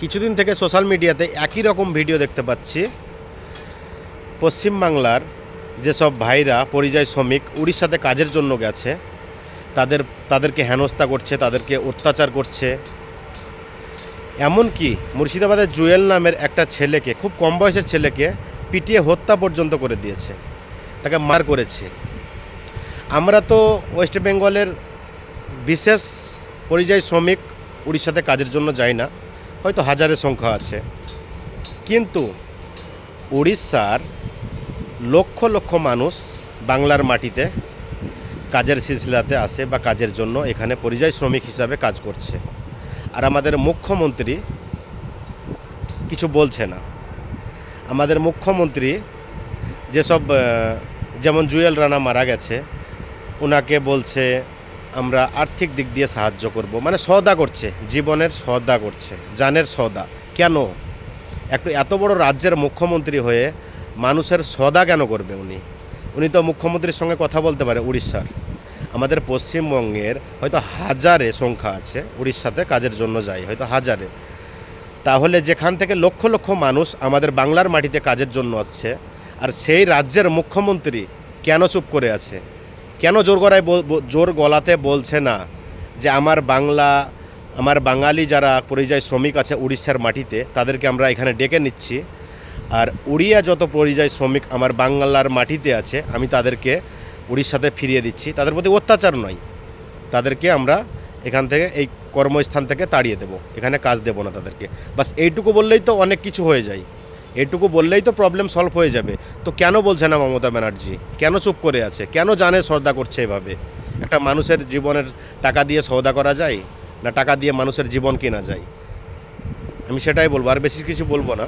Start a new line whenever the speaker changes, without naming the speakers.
কিছুদিন থেকে সোশ্যাল মিডিয়াতে একই রকম ভিডিও দেখতে পাচ্ছি। পশ্চিমবাংলার যেসব ভাইরা পরিযায়ী শ্রমিক উড়িষ্যাতে কাজের জন্য গেছে, তাদের, তাদেরকে হেনস্থা করছে, তাদেরকে অত্যাচার করছে। এমনকি মুর্শিদাবাদের জুয়েল নামের একটা ছেলেকে, খুব কম বয়সের ছেলেকে পিটিয়ে হত্যা পর্যন্ত করে দিয়েছে। তাকে মার করেছে। আমরা তো ওয়েস্ট বেঙ্গলের বিশেষ পরিযায়ী শ্রমিক উড়িষ্যাতে কাজের জন্য যাই না। হয়তো হাজারের সংখ্যা আছে। কিন্তু উড়িষ্যার লক্ষ লক্ষ মানুষ বাংলার মাটিতে কাজের সিলসিলাতে আসে বা কাজের জন্য এখানে পরিযায়ী শ্রমিক হিসাবে কাজ করছে। আর আমাদের মুখ্যমন্ত্রী কিছু বলছে না। আমাদের মুখ্যমন্ত্রী যেসব যেমন জুয়েল রানা মারা গেছে ওনাকে বলছে আমরা আর্থিক দিক দিয়ে সাহায্য করব। মানে সদা করছে, জীবনের সদা করছে, জানের সদা কেন? একটু এত বড় রাজ্যের মুখ্যমন্ত্রী হয়ে মানুষের সদা কেন করবে উনি? উনি তো মুখ্যমন্ত্রীর সঙ্গে কথা বলতে পারে, উড়িষ্যার। আমাদের পশ্চিমবঙ্গের হয়তো হাজারে সংখ্যা আছে, উড়িষ্যাতে কাজের জন্য যায় হয়তো হাজারে। তাহলে যেখান থেকে লক্ষ লক্ষ মানুষ আমাদের বাংলার মাটিতে কাজের জন্য আসছে, আর সেই রাজ্যের মুখ্যমন্ত্রী কেন চুপ করে আছে? কেন জোর গলায় জোর গলাতে বলছে না যে আমার বাংলা, আমার বাঙালি যারা পরিযায়ী শ্রমিক আছে উড়িষ্যার মাটিতে, তাদেরকে আমরা এখানে ডেকে নিচ্ছি। আর উড়িয়া যত পরিযায়ী শ্রমিক আমার বাংলার মাটিতে আছে, আমি তাদেরকে উড়িষ্যাতে ফিরিয়ে দিচ্ছি। তাদের প্রতি অত্যাচার নয়। তাদেরকে আমরা এখান থেকে, এই কর্মস্থান থেকে তাড়িয়ে দেবো। এখানে কাজ দেবো না তাদেরকে। বাস এইটুকু বললেই তো অনেক কিছু হয়ে যায়। এইটুকু বললেই তো প্রবলেম সলভ হয়ে যাবে। তো কেন বলছে না মমতা ব্যানার্জি? কেন চুপ করে আছে? কেন জানে সর্দা করছে এভাবে? একটা মানুষের জীবনের টাকা দিয়ে সৌদা করা যায়? না টাকা দিয়ে মানুষের জীবন কেনা যায়? আমি সেটাই বলব, আর বেশি কিছু বলব না।